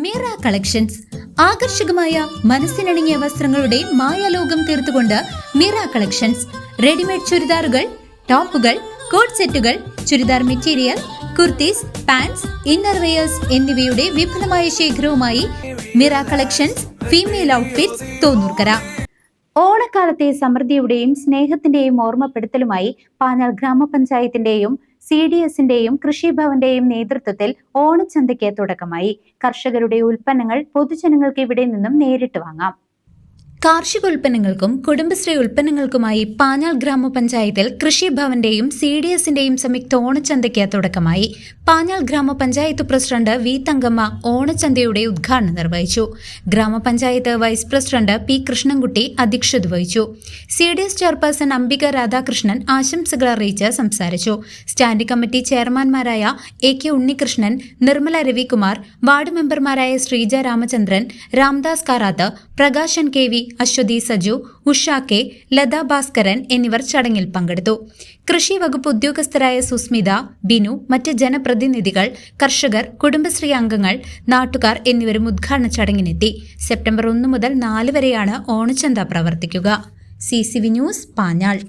Meera collections. ആകർഷകമായ മനസ്സിനണിഞ്ഞ വസ്ത്രങ്ങളുടെ മായാലോകം തീർത്തുകൊണ്ട് മീറ കളക്ഷൻസ്. റെഡിമെയ്ഡ് ചുരിദാറുകൾ ടോപ്പുകൾ കോട്ട് സെറ്റുകൾ churidar material kurtis pants innerwears എന്നിവയുടെ വിപുലമായ ശേഖരവുമായി Meera collections female outfits Thonnurkara. ഓണക്കാലത്തെ സമൃദ്ധിയുടെയും സ്നേഹത്തിന്റെയും ഓർമ്മപ്പെടുത്തലുമായി പാഞ്ഞാൾ ഗ്രാമപഞ്ചായത്തിന്റെയും സി ഡി എസിന്റെയും കൃഷിഭവന്റെയും നേതൃത്വത്തിൽ ഓണച്ചന്തയ്ക്ക് തുടക്കമായി. കർഷകരുടെ ഉൽപ്പന്നങ്ങൾ പൊതുജനങ്ങൾക്ക് ഇവിടെ നിന്നും നേരിട്ട് വാങ്ങാം. കാർഷിക ഉൽപ്പന്നങ്ങൾക്കും കുടുംബശ്രീ ഉൽപ്പന്നങ്ങൾക്കുമായി പാഞ്ഞാൾ ഗ്രാമപഞ്ചായത്തിൽ കൃഷിഭവന്റെയും സി ഡി എസിന്റെയും സംയുക്ത ഓണച്ചന്തയ്ക്ക് തുടക്കമായി. പാഞ്ഞാൾ ഗ്രാമപഞ്ചായത്ത് പ്രസിഡന്റ് വി തങ്കമ്മ ഓണച്ചന്തയുടെ ഉദ്ഘാടനം നിർവഹിച്ചു. ഗ്രാമപഞ്ചായത്ത് വൈസ് പ്രസിഡന്റ് പി കൃഷ്ണൻകുട്ടി അധ്യക്ഷത വഹിച്ചു. C D S chairperson Ambika Radhakrishnan ആശംസകൾ അറിയിച്ച് സംസാരിച്ചു. Standing committee ചെയർമാൻമാരായ A K Unnikrishnan Nirmala Ravikumar ward മെമ്പർമാരായ Sreeja Ramachandran Ramdas Karat Prakashan K V Aswathy Saju Usha K Latha Bhaskaran എന്നിവർ ചടങ്ങിൽ പങ്കെടുത്തു. കൃഷി വകുപ്പ് ഉദ്യോഗസ്ഥരായ സുസ്മിത ബിനു മറ്റ് ജനപ്രതിനിധികൾ കർഷകർ കുടുംബശ്രീ അംഗങ്ങൾ നാട്ടുകാർ എന്നിവരും ഉദ്ഘാടന ചടങ്ങിനെത്തി. സെപ്റ്റംബർ ഒന്ന് മുതൽ നാല് വരെയാണ് ഓണച്ചന്ത പ്രവർത്തിക്കുക. C C V news Panjal.